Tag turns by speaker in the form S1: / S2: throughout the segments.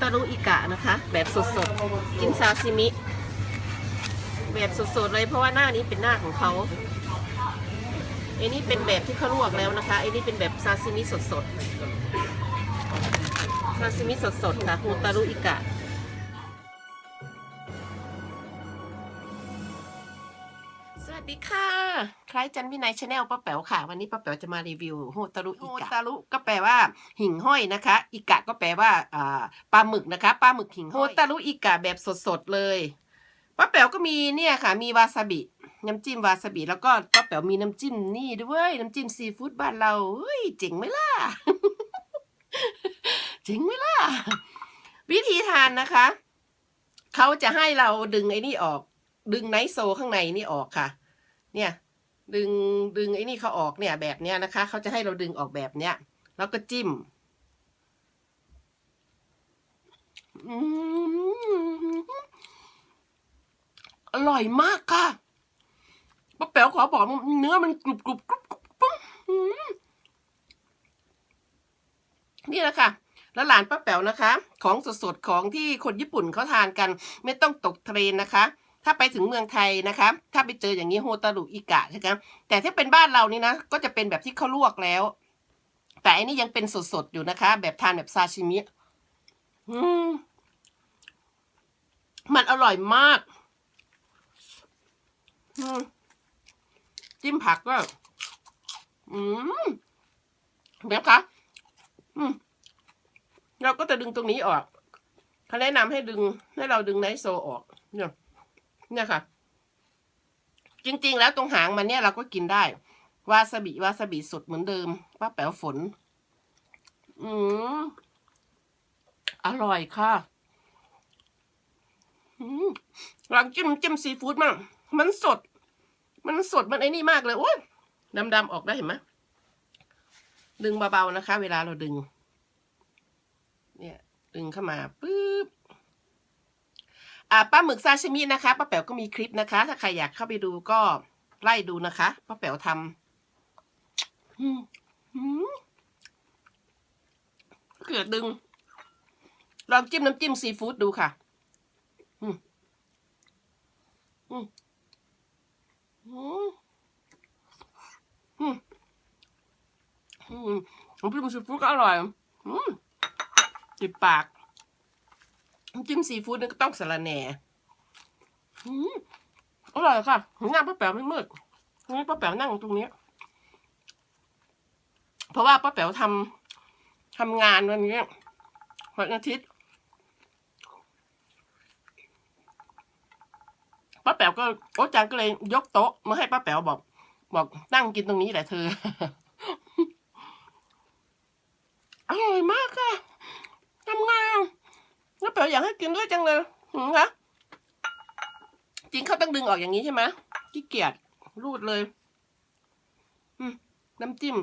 S1: ตารุอิกะนะคะ แบบสดๆ กินซาซิมิ แบบสดๆเลยเพราะว่าหน้านี้เป็นหน้าของเขาไอ้นี่เป็นแบบที่เขาลวกแล้วนะคะไอ้นี่เป็นแบบซาซิมิสดๆ ซาซิมิสดๆค่ะโฮตารุอิกะ ค่ะ คล้ายจันวินัยชาแนลป้าแป๋วค่ะ วันนี้ป้าแป๋วจะมารีวิวโฮตารุอิกะโฮตารุก็แปลว่า หิ่งห้อยนะคะ อิกะก็แปลว่าอ่าปลาหมึกนะคะปลาหมึกหิ่งห้อยโฮตารุอิกะแบบสดๆเลยป้าแป๋วก็มีเนี่ยค่ะ มีวาซาบิน้ำจิ้มวาซาบิแล้วก็ป้าแป๋วมีน้ำจิ้มนี่ด้วยน้ำจิ้มซีฟู้ดบ้านเราเฮ้ยเจ๋งไหมล่ะเจ๋งไหมล่ะวิธีทานนะคะเขาจะให้เราดึงไอ้นี่ออก ดึงไนท์โซข้างในนี่ออกค่ะ เนี่ย ดึงดึงไอ้นี่เขาออกเนี่ยแบบเนี้ยนะคะ เขาจะให้เราดึงออกแบบเนี้ย แล้วก็จิ้มอร่อยมากค่ะป้าแป๋วขอบอกเนื้อมันกรุบกรุบกรุบกรุบกรุบนี่แหละค่ะ แล้วหลานป้าแป๋วนะคะ ของสดๆ ของที่คนญี่ปุ่นเขาทานกัน ไม่ต้องตกเทรนนะคะ ถ้าไปถึงเมืองไทยนะคะถ้าไปเจออย่างนี้โฮตารุอิกะใช่ไหมแต่ถ้าเป็นบ้านเรานี่นะ ก็จะเป็นแบบที่เขาลวกแล้ว แต่อันนี้ยังเป็นสดๆอยู่นะคะ แบบทานแบบซาชิมิมันอร่อยมากมจิ้มผักก็อืมเดี๋ยวคะอืมเราก็จะดึงตรงนี้ออกเขาแนะนำให้ดึงให้เราดึงไนโซออกเนี่ย เนี่ยค่ะ จริงๆ แล้วตรงหางมันเนี่ยเราก็กินได้ วาซาบิวาซาบิสดเหมือนเดิมป้าแป๋วฝน อืมอร่อยค่ะอืมลองจิ้มจิ้มซีฟู้ดมั่งมันสด มันสดมันไอ้นี่มากเลยโอ้ยดำๆออกได้เห็นไหมดึงเบาๆนะคะ เวลาเราดึง เนี่ย ดึงเข้ามาปุ๊ ปลาหมึกซาชิมินะคะป้าแป๋วก็มีคลิปนะคะ ถ้าใครอยากเข้าไปดูก็ไล่ดูนะคะป้าแป๋วทำเกิดดึง ลองจิ้มน้ำจิ้มซีฟู้ดดูค่ะ อืมอืมอืมอืมน้ำจิ้มซีฟู้ดก็อร่อย อืมติดปาก จิ้มซีฟู้ดนี่ก็ต้องสะระแหน่อือร่อยค่ะหน้าป้าแป๋วไม่มืดนี่ป้าแป๋วนั่งตรงนี้ เพราะว่าป้าแป๋วทำทำงานวันนี้วันอาทิตย์ป้าแป๋วก็โอ๊ตจังก็เลยยกโต๊ะมาให้ป้าแป๋วบอก บอกนั่งกินตรงนี้แหละเธออร่อยมากค่ะทำงอะ แล้วเป๋วอยากให้กินด้วยจังเลยหืมคะจริงเขาต้องดึงออกอย่างนี้ใช่ไหมขี้เกียจรูดเลยอืมน้ำจิ้ม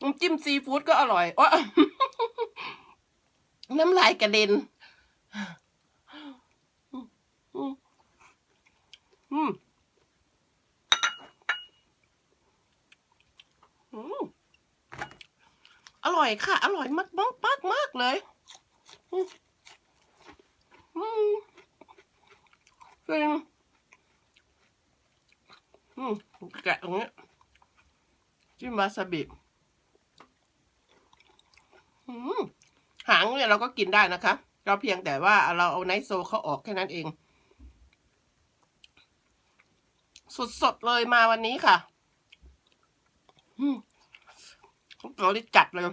S1: น้ำจิ้มซีฟู้ดก็อร่อยโอ๊ยน้ำลายกระเด็น อืมอืมอืม อืม อร่อยค่ะ อร่อยมากมากมากมากเลยอืมจริงอืมแกะตรงนี้จิ้มวาซาบิหางเนี่ยเราก็กินได้นะคะ เราเพียงแต่ว่าเราเอาไนโซเขาออกแค่นั้นเอง สดๆเลยมาวันนี้ค่ะอืมเราได้จัดเลย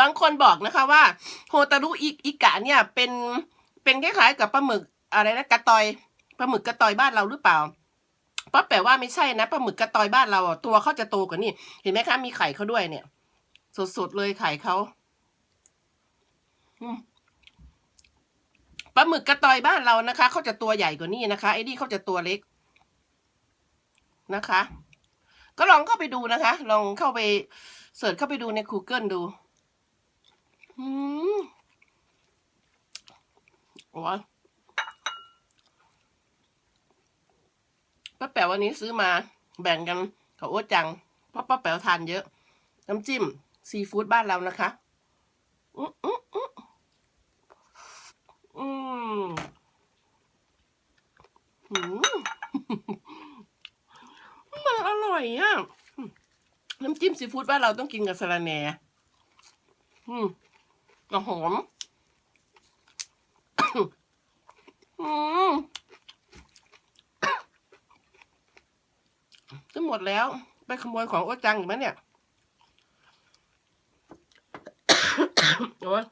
S1: บางคนบอกนะคะว่าโฮตารุอิอิกะเนี่ยเป็นเป็นคล้ายๆกับปลาหมึกอะไรนะกระตอยปลาหมึกกระตอยบ้านเราหรือเปล่าป้าแปลว่าไม่ใช่นะปลาหมึกกระตอยบ้านเราตัวเขาจะโตกว่านี่เห็นไหมคะมีไข่เขาด้วยเนี่ย สดๆเลยไข่เขาปลาหมึกกระตอยบ้านเรานะคะเขาจะตัวใหญ่กว่านี้นะคะไอ้นี่เขาจะตัวเล็กนะคะ ก็ลองเข้าไปดูนะคะ ลองเข้าไปเสิร์ชเข้าไปดูใน Google ดู อืมโอ้ยป้าแป๋ววันนี้ซื้อมาแบ่งกันกับโอ๊ตจัง เพราะป้าแป๋วทานเยอะ น้ำจิ้ม ซีฟู้ดบ้านเรานะคะอืมอืมอืมอืมมันอร่อยอะ น้ำจิ้มซีฟู้ดบ้านเราต้องกินกับสะระแหน่อืม กระหอมอืมจะหมดแล้ว ไปขโมยของโอจังอีกไหมเนี่ยโอ้ย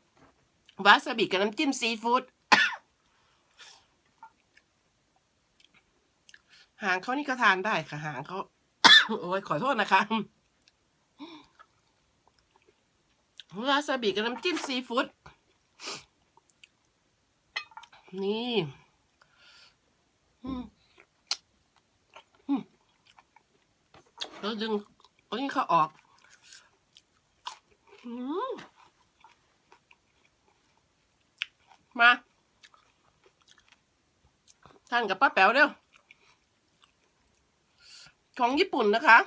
S1: วาซาบิกับน้ำจิ้มซีฟู้ดหางเขานี่ก็ทานได้ค่ะ หางเขา โอ้ยขอโทษนะคะ วาซาบิกับน้ำจิ้มซีฟู้ดนี่แล้วดึงอานี่เขาออกมมาทานกับป้าแป๋วเร็ว ของญี่ปุ่นนะคะ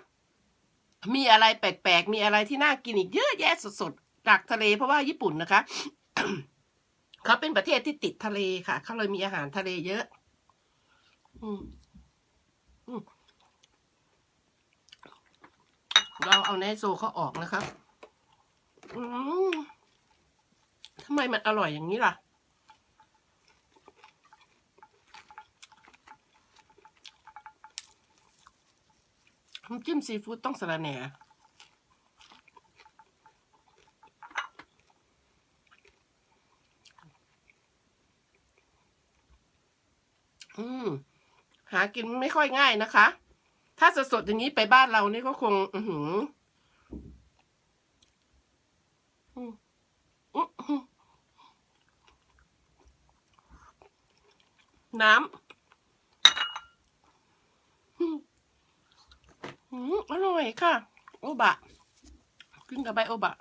S1: มีอะไรแปลกๆ มีอะไรที่น่ากินอีกเยอะแยะสดๆ จากทะเลเพราะว่าญี่ปุ่นนะคะเขาเป็นประเทศที่ติดทะเลค่ะเขาเลยมีอาหารทะเลเยอะ อืมอืมเราเอาเนโซเขาออกนะครับทำไมมันอร่อยอย่างนี้ล่ะ น้ำจิ้มซีฟู้ดต้องสะระแหน่ อืม หากินไม่ค่อยง่ายนะคะ ถ้าสดๆอย่างนี้ไปบ้านเรานี่ก็คง อือหืออือน้ำอืออร่อยค่ะ โอบะ กินกับใบโอบะ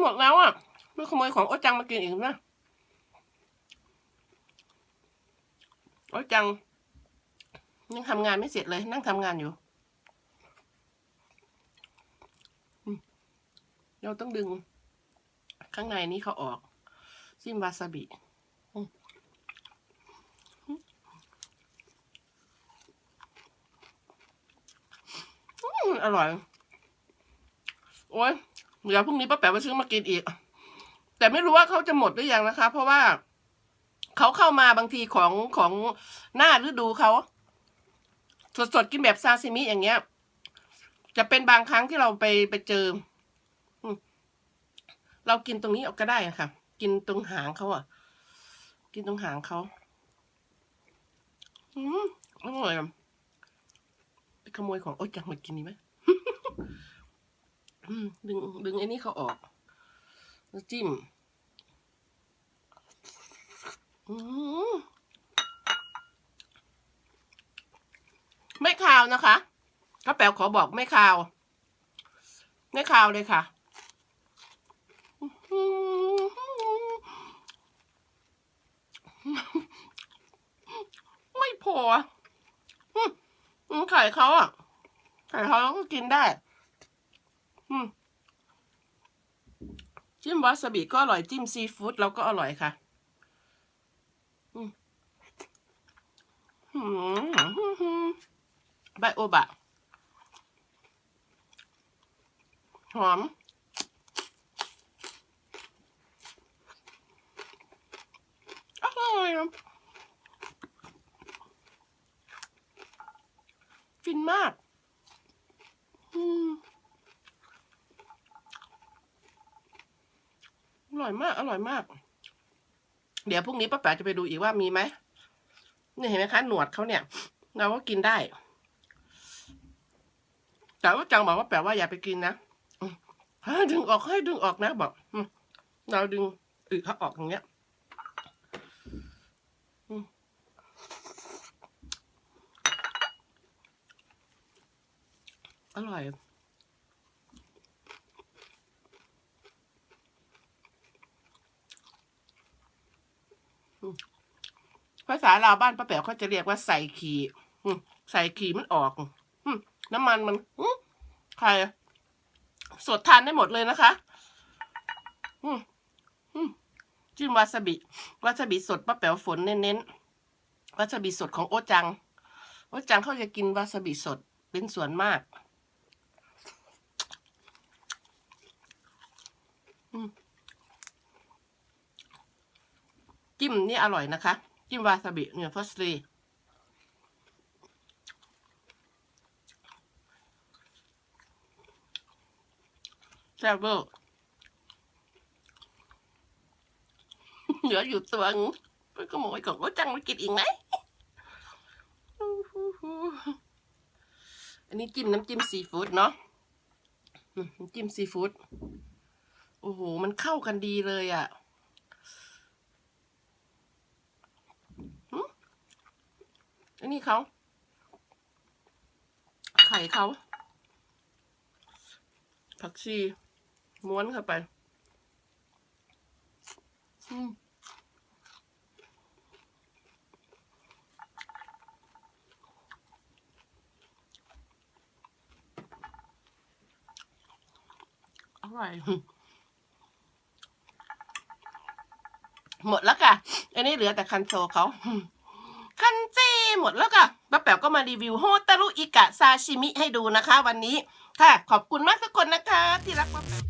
S1: หมดแล้วอะไม่ขโมยของโอจังมากินอีกนะ โอ้ยจัง ยังทำงานไม่เสร็จเลย นั่งทำงานอยู่เราต้องดึง ข้างในนี้เขาออก ซิมวาซาบิอืมอืมอร่อย โอ้ยเดี๋ยวพรุ่งนี้ป้าแป๋วไปซื้อมากินอีก แต่ไม่รู้ว่าเขาจะหมดหรือยังนะคะ เพราะว่า เขาเข้ามาบางทีของของหน้าฤดูเขาสดๆกินแบบซาซิมิอย่างเงี้ย จะเป็นบางครั้งที่เราไปไปเจอเรากินตรงนี้ออกก็ได้ค่ะ กินตรงหางเขาอะ กินตรงหางเขาอืมอร่อยอะไปขโมยของโอ๊ยจังมากินดีไหมอืมดึงดึงไอ้นี่เขาออกแล้วจิ้ม อืม ไม่คาวนะคะก็แป๋วขอบอกไม่คาว ไม่คาวเลยค่ะไม่พอไข่เขาอะไข่เขาก็กินได้จิ้มวาซาบิก็อร่อยจิ้มซีฟู้ดเราก็อร่อยค่ะ หืม ใบโอบะ หอม อร่อยฟินมาก อืมอร่อยมาก อร่อยมาก เดี๋ยวพรุ่งนี้ป้าแป๋จะไปดูอีกว่ามีไหม นี่เห็นไหมคะ หนวดเขาเนี่ย เราก็กินได้ แต่ว่าจังบอกว่าแปลว่าอย่าไปกินนะให้ดึงออกให้ดึงออกนะบอกเราดึงอึเขาออกอย่างเงี้ยอร่อย ภาษาลาวบ้านป้าแป๋วเขาจะเรียกว่าใส่ขีใส่ขีมันออกน้ำมันมันอืมไข่สดทานได้หมดเลยนะคะจิ้มวาซาบิวาซาบิสดป้าแป๋วฝนเน้นๆวาซาบิสดของโอจังโอจังเขาจะกินวาซาบิสดเป็นส่วนมากจิ้มนี่อร่อยนะคะ จิ้มวาซาบิเนี่ยพัสลีแซ่บเวอร์เหลืออยู่ตัวนึงไปขโมยของโอจังมากินอีกไหมอันนี้จิ้มน้ำจิ้มซีฟู้ดเนาะน้ำจิ้มซีฟู้ดโอ้โห มันเข้ากันดีเลยอะ่ะ อันนี้เขา ไข่เขา ผักชี ม้วนเข้าไป อืมอร่อยหมดแล้วค่ะ อันนี้เหลือแต่คันโซเขา หมดแล้วก็ป้าแป๋วก็มารีวิวโฮตารุอิกะซาชิมิให้ดูนะคะ วันนี้ค่ะ ขอบคุณมากทุกคนนะคะ ที่รักป้าแป๋ว